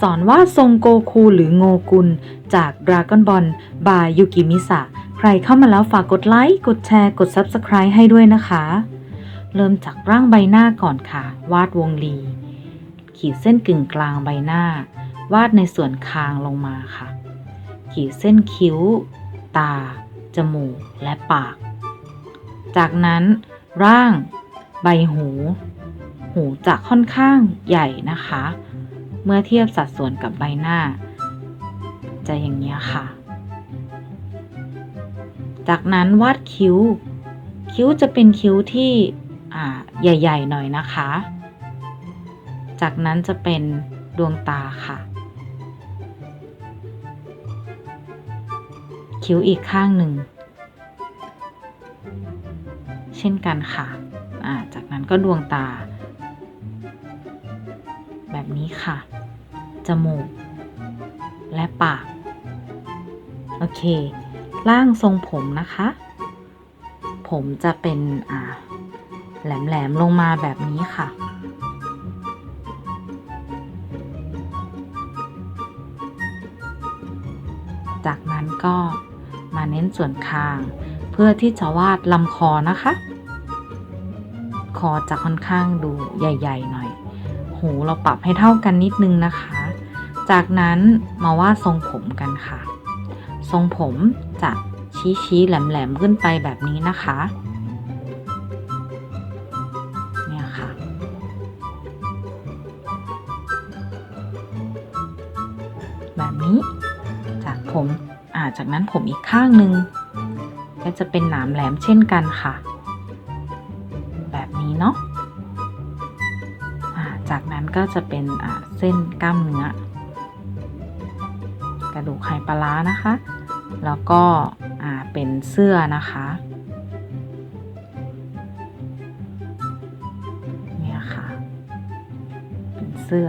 สอนวาดทรงโกคูหรือโงกุล จาก Dragon Ball บายยูกิมิสะใครเข้ามาแล้วฝากกดไลค์ กดแชร์ กด Subscribe ให้ด้วยนะคะ เริ่มจากร่างใบหน้าก่อนค่ะ วาดวงรี ขีดเส้นกึ่งกลางใบหน้า วาดในส่วนคางลงมาค่ะ ขีดเส้นคิ้ว ตา จมูก และปาก จากนั้น ร่าง ใบหู หูจะค่อนข้างใหญ่นะคะ เมื่อเทียบสัดส่วนกับใบหน้า จะอย่างนี้ค่ะ จากนั้นวาดคิ้ว คิ้วจะเป็นคิ้วที่ใหญ่ ๆ หน่อยนะคะ จากนั้นจะเป็นดวงตาค่ะ คิ้วอีกข้างหนึ่ง เช่นกันค่ะ จากนั้นก็ดวงตา แบบนี้ค่ะ จมูก และปาก โอเค ร่างทรงผมนะคะ ผมจะเป็นอ่าแหลมๆลงมาแบบนี้ค่ะ จากนั้นก็มาเน้นส่วนคาง เพื่อที่จะวาดลำคอนะคะ คอจะค่อนข้างดูใหญ่ ๆ หน่อย หูเราปรับให้เท่ากันนิดนึงนะคะ จากนั้นมาว่าทรงผมกันค่ะ ทรงผมจะชี้ๆแหลมๆขึ้นไปแบบนี้นะคะเนี่ยค่ะ แบบนี้จากผมอ่าจากนั้นผมอีกข้างหนึ่งก็จะเป็นหนามแหลมเช่นกันค่ะ แบบนี้เนาะจากนั้นก็จะเป็นเส้นกล้ามเนื้อ กระดูกไข่ปลาร้านะคะ แล้วก็เป็นเสื้อนะคะเนี่ยค่ะ เป็นเสื้อ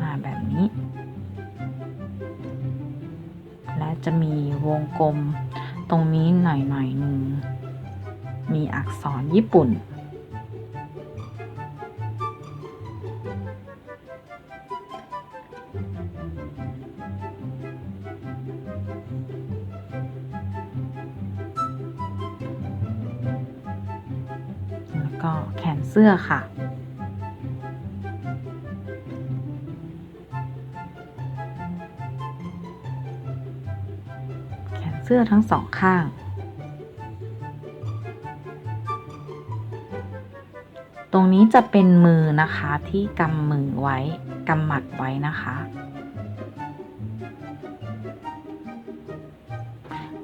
มาแบบนี้ และจะมีวงกลมตรงนี้หน่อยหน่อยหนึ่งมีอักษรญี่ปุ่น ก็แขนเสื้อค่ะ แขนเสื้อทั้งสองข้าง ตรงนี้จะเป็นมือนะคะที่กำมือไว้กำหมัดไว้นะคะ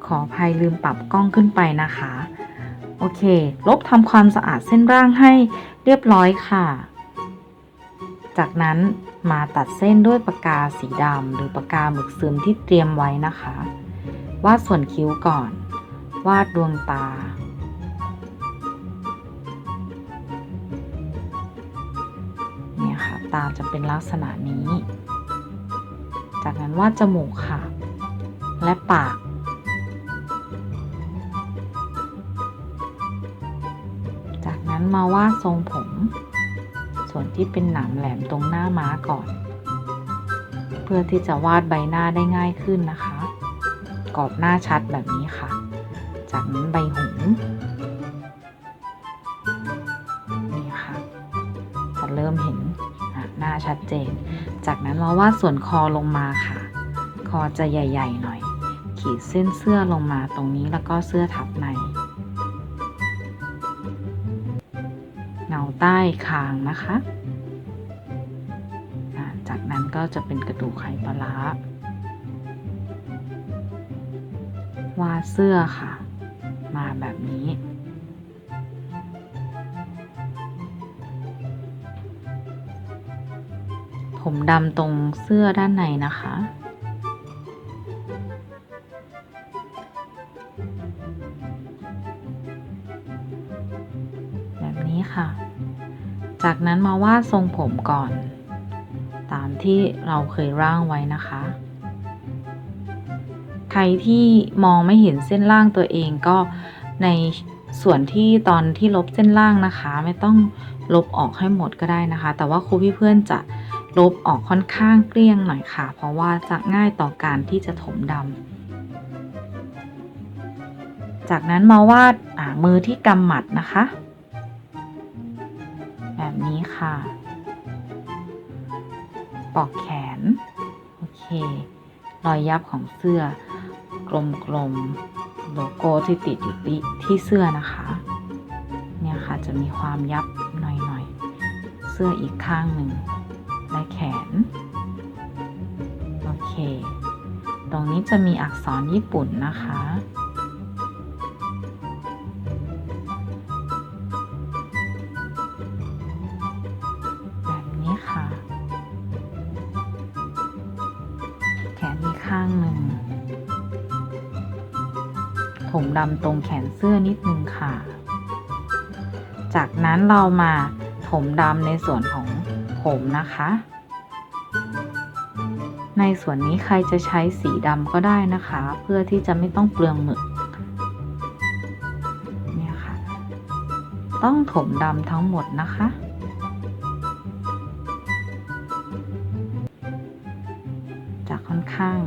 ขออภัยลืมปรับกล้องขึ้นไปนะคะ โอเค ลบทำความสะอาดเส้นร่างให้เรียบร้อยค่ะ จากนั้นมาตัดเส้นด้วยปากกาสีดำหรือปากกาหมึกซึมที่เตรียมไว้นะคะ วาดส่วนคิ้วก่อน วาดดวงตา เนี่ยค่ะ ตาจะเป็นลักษณะนี้ จากนั้นวาดจมูกค่ะ และปาก นั้นมาวาดทรงผม ส่วนที่เป็นหนามแหลมตรงหน้าม้าก่อน เพื่อที่จะวาดใบหน้าได้ง่ายขึ้นนะคะ กรอบหน้าชัดแบบนี้ค่ะ จากนั้นใบหูนี่ค่ะ จะเริ่มเห็นหน้าชัดเจน จากนั้นเราวาดส่วนคอลงมาค่ะ คอจะใหญ่ ๆ หน่อย ขีดเส้นเสื้อลงมาตรงนี้แล้วก็เสื้อทับใน เงาใต้คางนะคะ จากนั้นก็จะเป็นกระดูกไขปลาร้าวาเสื้อค่ะ มาแบบนี้ ผมดำตรงเสื้อด้านในนะคะแบบนี้ค่ะ จากนั้นมาวาดทรงผมก่อน ตามที่เราเคยร่างไว้นะคะ ใครที่มองไม่เห็นเส้นล่างตัวเองก็ในส่วนที่ตอนที่ลบเส้นล่างนะคะ ไม่ต้องลบออกให้หมดก็ได้นะคะ แต่ว่าครูพี่เพื่อนจะลบออกค่อนข้างเกลี้ยงหน่อยค่ะ เพราะว่าจะง่ายต่อการที่จะถมดำจากนั้นมาวาดอ่ามือที่กำหมัดนะคะ ค่ะ ปอกแขน โอเค รอยยับของเสื้อกลมๆ โลโก้ที่ติดอยู่ที่เสื้อนะคะ เนี่ยค่ะจะมีความยับหน่อยๆ เสื้ออีกข้างหนึ่ง และแขน โอเค ตรงนี้จะมีอักษรญี่ปุ่นนะคะ ถมดำตรงแขนเสื้อนิดนึงค่ะ จากนั้นเรามาถมดำในส่วนของผมนะคะ ในส่วนนี้ใครจะใช้สีดำก็ได้นะคะ เพื่อที่จะไม่ต้องเปลืองหมึกเนี่ยค่ะ ต้องถมดำทั้งหมดนะคะจะค่อนข้าง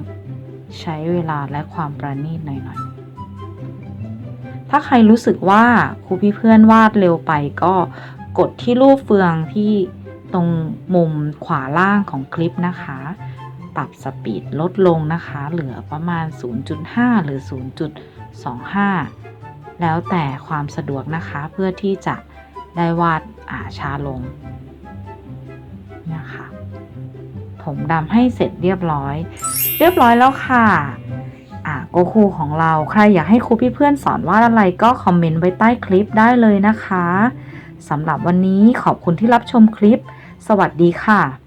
ใช้เวลาและความประณีตหน่อยๆ ถ้าใครรู้สึกว่าครูพี่เพื่อนวาดเร็วไปก็กดที่รูปเฟืองที่ตรงมุมขวาล่างของคลิปนะคะ ปรับสปีดลดลงนะคะ เหลือประมาณ 0.5 หรือ 0.25 แล้วแต่ความสะดวกนะคะเพื่อที่จะได้วาดอ่าช้าลงนี่ยค่ะผมดำให้เสร็จเรียบร้อย เรียบร้อยแล้วค่ะ โกคูของเรา ใครอยากให้ครูพี่เพื่อนสอนว่าอะไรก็คอมเมนต์ไว้ใต้คลิปได้เลยนะคะสำหรับวันนี้ขอบคุณที่รับชมคลิป สวัสดีค่ะ